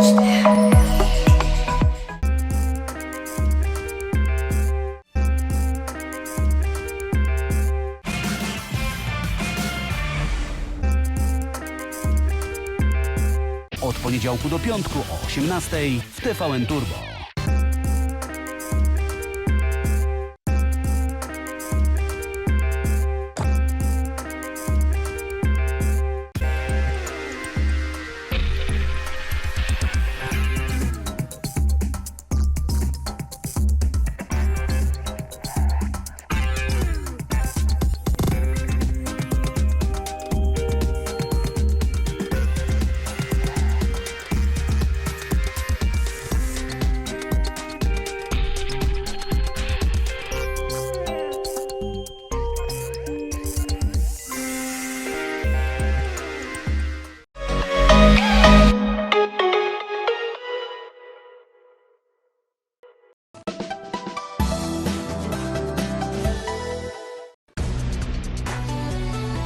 Od poniedziałku do piątku o 18 w TVN Turbo.